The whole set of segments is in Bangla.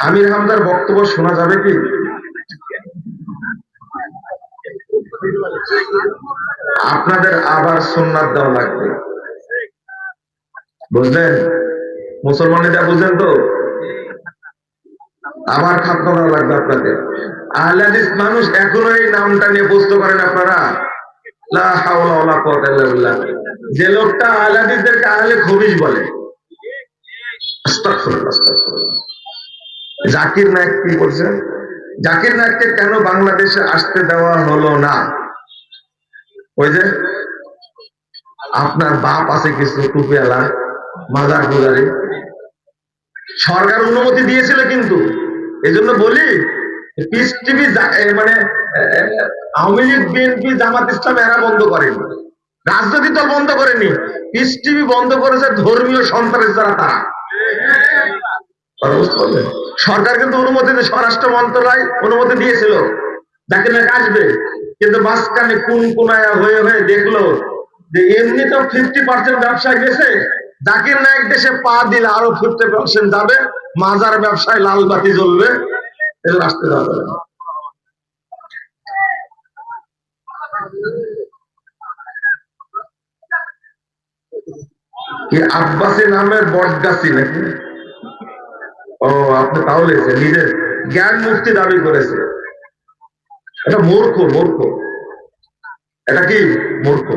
আমির হামদার বক্তব্য শোনা যাবে কি? আপনাদের আবার সুন্নাত দেওয়া লাগবে। বুঝলেন? মুসলমানের বুঝলেন তো? আবার খাদ্য দেওয়া লাগবে আপনাদের। আহলাদিস মানুষ এখনও এই নামটা নিয়ে বুঝতে পারেন আপনারা। যে লোকটা আহলাদিসদেরকে আহলে খবিজ বলে। জাকির নায়ক কি বলছেন জাকির নায়ককে কেন বাংলাদেশে আসতে দেওয়া হলো না? ওই যে, আপনার বাপ আছে কিছু টুপিয়ালা মাজার গুজারি সরকার অনুমতি দিয়েছিল কিন্তু। এই জন্য বলি পিস টিভি মানে আওয়ামী লীগ বিএনপি জামাত ইসলাম এরা বন্ধ করেনি। রাজনৈতিক দল বন্ধ করেনি। পিস টিভি বন্ধ করেছে ধর্মীয় সন্ত্রাস যারা তারা। সরকার কিন্তু অনুমতি স্বরাষ্ট্র মন্ত্রণালয় অনুমতি দিয়েছিল। নাকি আসবে, কিন্তু মাঝখানে কোন কোনায় হয়ে হয়ে দেখল যে এমনি তো ফিফটি পার্সেন্ট ব্যবসায় গেছে জাকির নায়ক দেশে পা দিলে আরও ফিফটি পার্সেন্ট যাবে, মাজার ব্যবসায় লাল বাতি জ্বলবে এগুলো আসতে যাবে আব্বাসী নামের বটগাছি নাকি? ও, আপনি তাহলে যে নিজের জ্ঞান মুক্তি দাবি করেছে। এটা মূর্খ মূর্খ। এটা কি মূর্খ?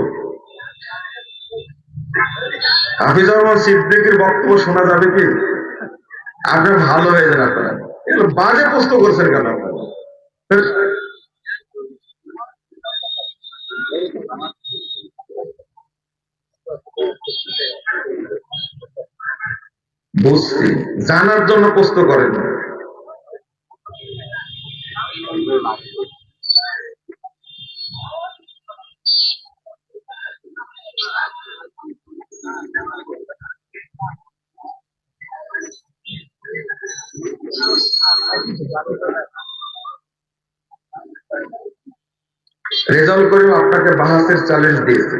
হাফিজুর রহমান সিদ্দিকের বক্তব্য শোনা যাবে কি? আপনার ভালো হয়ে যান আপনারা। বাজে প্রশ্ন করছেন কেন আপনারা? বুঝছি। জানার জন্য প্রশ্ন করেন। রেজাল্ট করিম আপনাকে বাহাসের চ্যালেঞ্জ দিয়েছে।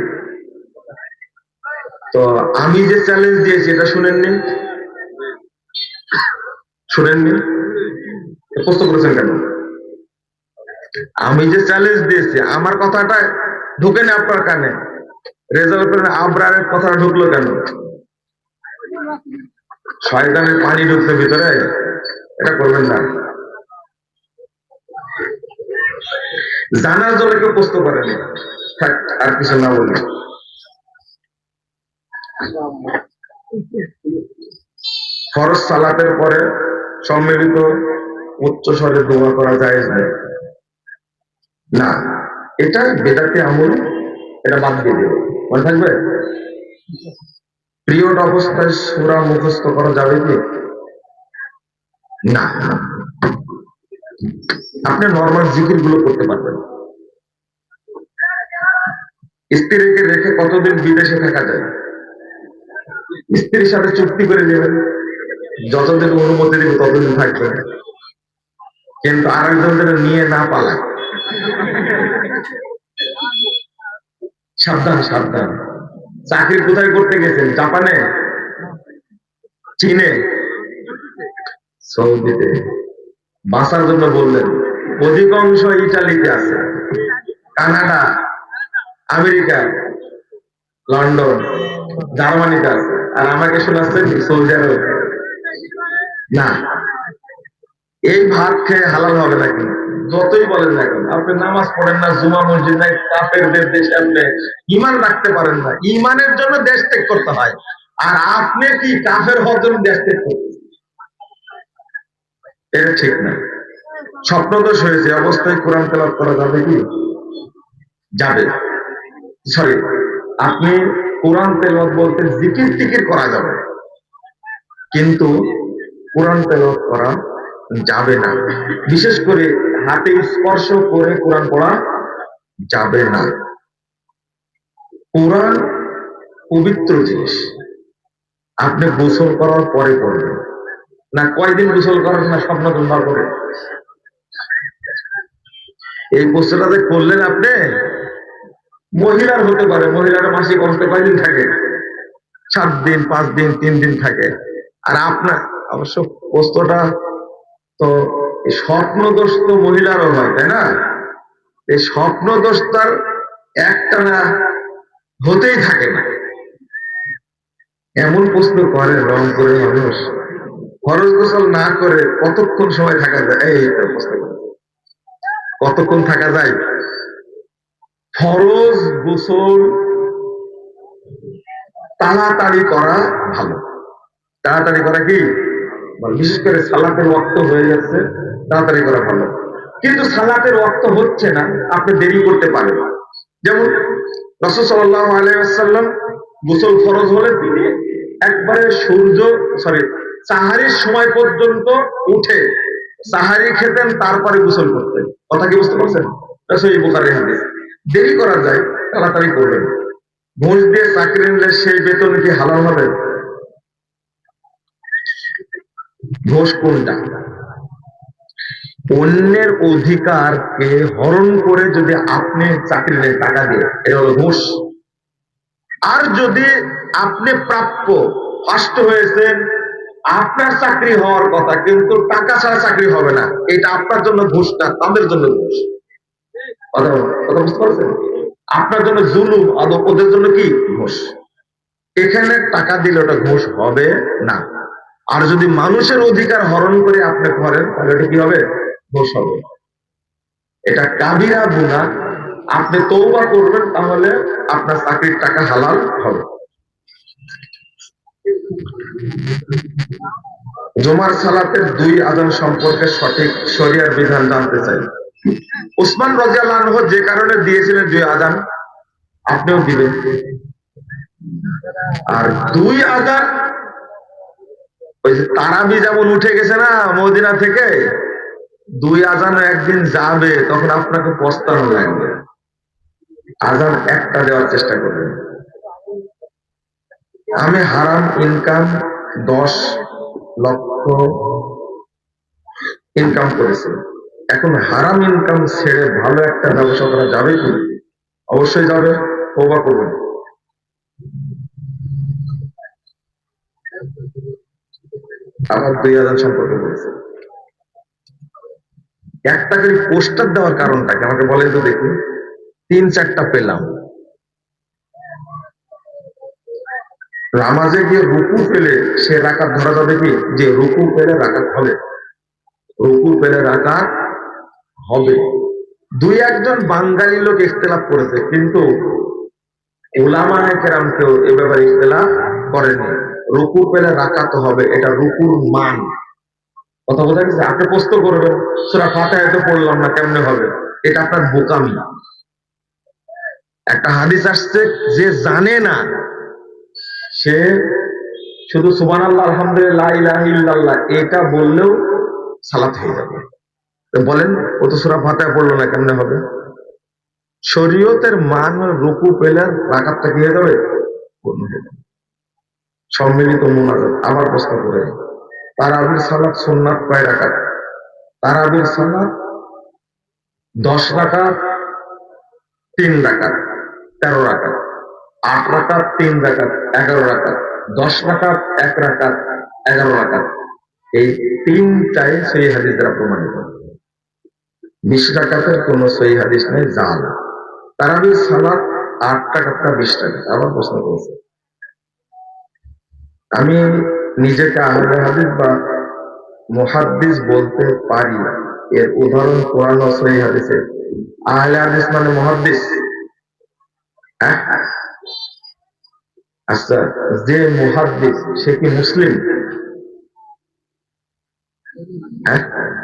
তো আমি যে চ্যালেঞ্জ দিয়েছি, এটা শুনেননি? শুনেননি প্রশ্ন করেছেন কেন? আমি যে চ্যালেঞ্জ দিয়েছি, আমার কথাটা ঢুকে না আপনার কানে। রেজাল্ট করে আবরারের কথা ঢুকলো কেন? শয়তানের পানি ঢুকছে ভিতরে। এটা করবেন না। জানার জন্য কেউ প্রশ্ন করেনি। আর কিছু না বলি ফরজ সালাতের পরে সম্মিলিত উচ্চ স্বরে দোয়া করা যায় না, এটা বেদাতে আমল, এটা বাদ দিয়ে দেবে মনে থাকবে? পিরিয়ড অবস্থায় সুরা মুখস্থ করা যাবে কি? না। আপনি নর্মাল জিকিরগুলো করতে পারবেন। স্ত্রীকে রেখে কতদিন বিদেশে থাকা যায়? স্ত্রীর সাথে চুক্তি করে নেবেন। যতদিন অনুমতি দেবে, ততদিন থাকবে। কিন্তু আরেকজনদের নিয়ে না পালা সাবধান সাবধান। চাকরি কোথায় করতে গেছেন? জাপানে? চীনে? সৌদিতে। বাঁচার জন্য বললেন, অধিকাংশ ইটালিতে আছে। কানাডা, আমেরিকা, লন্ডন, জার্মানিতে আছে। আর আমাকে শোনাচ্ছেন সৌদি আরব। না। এই ভাত খেয়ে হালাল হবে না কিন্তু। যতই বলেন না কেন, আপনি নামাজ পড়েন না, জুমা মসজিদ নাই কাপেরদের দেশে আপনি ইমান রাখতে পারেন না। ইমানের জন্য দেশ ত্যাগ করতে হয়। আর আপনি কি কাফের হওয়ার জন্য দেশ ত্যাগ করতেন এটা ঠিক না। স্বপ্নদোষ হয়েছে অবস্থায় কোরআন তেলাওয়াত করা যাবে কি? যাবে। সরি, আপনি কোরআন তেলাওয়াত বলতে জিকির টিকির করা যাবে। কিন্তু কোরআন তেলাওয়াত করা যাবে না। বিশেষ করে হাতে স্পর্শ করে কোরআন পড়া যাবে না। কোরআন পবিত্র জিনিস। আপনি গোসল করার পরে পড়বেন। না, কয়দিন গোসল করার না স্বপ্ন তোমার করে এই প্রশ্নটা যে করলেন আপনি, মহিলার হতে পারে, মহিলার মাসিক অবস্থা কয়দিন থাকে? সাত দিন, পাঁচ দিন, তিন দিন থাকে। আর আপনার অবশ্য প্রশ্নটা তো এই স্বপ্নদোস্ত মহিলারও হয়, তাই না? এই স্বপ্নদোস্তার একটা না হতেই থাকে না। এমন প্রশ্ন করে রং করে মানুষ ফরজ গোসল না করে কতক্ষণ সময় থাকা যায়? এই প্রশ্ন। কতক্ষণ থাকা যায়? ফরজ গোসল তাড়াতাড়ি করা ভালো। তাড়াতাড়ি করা কি। বিশেষ করে সালাতের রক্ত হয়ে যাচ্ছে, তাড়াতাড়ি করা ভালো। কিন্তু সালাতের রক্ত হচ্ছে না, আপনি দেরি করতে পারেন যেমন রসদ সাল্লাহ আলাইসাল্লাম গোসল ফরজ হলে তিনি একবারে সূর্য সরি সাহারির সময় পর্যন্ত উঠে সাহারি খেতেন, তারপরে গোসল করতেন। কথা কি বুঝতে পারছেন? সেই বোকারি হাদিস। দেরি করা যায়, তাড়াতাড়ি করবেন। ঘুষ দিয়ে চাকরি নিলে সেই বেতন কি হালাল হবে? ঘোষ কোনটা অন্যের অধিকারকে হরণ করে যদি আপনি চাকরি নেন টাকা দিয়ে এটা হলো ঘুষ আর যদি আপনি প্রাপ্য ফার্স্ট হয়েছেন, আপনার চাকরি হওয়ার কথা, কিন্তু টাকা ছাড়া চাকরি হবে না, এটা আপনার জন্য ঘুষ না, তাদের জন্য ঘুষ আপনার জন্য জুলুম ওদের জন্য কি? ঘুষ এখানে টাকা দিলে ওটা ঘুষ হবে না। আর যদি মানুষের অধিকার হরণ করে আপনি করেন, তাহলে এটা কি হবে? ঘুষ হবে। এটা কাবিরা গুণা আপনি তৌবা করবেন, তাহলে আপনার চাকরির টাকা হালাল হবে। জমার সালাতের দুই আজান সম্পর্কে সঠিক শরিয়ার বিধান জানতে চাই। উসমান আনহু যে কারণে দিয়েছিলেন দুই আদান আপনিও দিবেন। আর দুই আজান ওই যে তারাবি যেমন উঠে গেছে না মদিনা থেকে, দুই আজান একদিন যাবে, তখন আপনাকে পস্তানো লাগবে। আজান একটা দেওয়ার চেষ্টা করবেন। আমি হারাম ইনকাম দশ লক্ষ ইনকাম করেছি। এখন হারাম ইনকাম ছেড়ে ভালো একটা ব্যবসা করা যাবে কি? অবশ্যই যাবে তৌবা করবেন। আবার দুই হাজার সম্পর্কে বলেছে। একটা করে পোস্টার দেওয়ার কারণটা কি আমাকে বলেন তো দেখুন, তিন চারটা পেলাম। নামাজে গিয়ে রুকু পেলে সে রাকাত ধরা যাবে কি? যে রুকু পেলে রাকাত হবে। রুকু পেলে রাকাত হবে। দুই একজন বাঙালি লোক ইখতলাফ করেছে, কিন্তু ওলামায় কেরাম কেউ এ ব্যাপারে ইখতলাফ করেনি। রুকু পেলে রাকাত হবে, এটা রুকুর মান। কথা বোঝা গেছে? আপনি প্রশ্ন করবেন, সুরা ফাতায় তো পড়লাম না, কেমনে হবে? এটা আপনার বোকামি। একটা হাদিস আসছে, যে জানে না, সে শুধু সুবান আল্লাহ আলহামদুলিল্লাহ ইলাহা ইল্লাল্লাহ, এটা বললেও সালাত হয়ে যাবে। বলেন, ও তো সুরা ফাতায় পড়ল না, কেমনে হবে? শরীয়তের মান রুকু পেলে রাকাতটা কি হয়ে যাবে? পূর্ণ হয়ে যাবে। সম্মিলিত মোনাজাত আবার প্রশ্ন করে তারাবির সালাত সুন্নাত কয় রাকাত? তারাবির সালাত দশ রাকাত, তিন রাকাত, তেরো রাকাত, আট রাকাত, তিন রাকাত, এগারো রাকাত, দশ রাকাত, এক রাকাত, এগারো রাকাত। এই তিনটাই সেই হাদিস দ্বারা প্রমাণিত। বিশ রাকাতের কোন সই হাদিস নেই, জাল। তারাবির সালাত আট টাকাটা বিশ টাকা আবার প্রশ্ন করেছে। আমি নিজেকে আহলে হাদিস বা মুহাদ্দিস বলতে পারি না। এর উদাহরণ কোরআন ও সহি হাদিসে। আহলে হাদিস মানে মুহাদ্দিস। হ্যাঁ? আচ্ছা যে মুহাদ্দিস, সে কি মুসলিম? হ্যাঁ?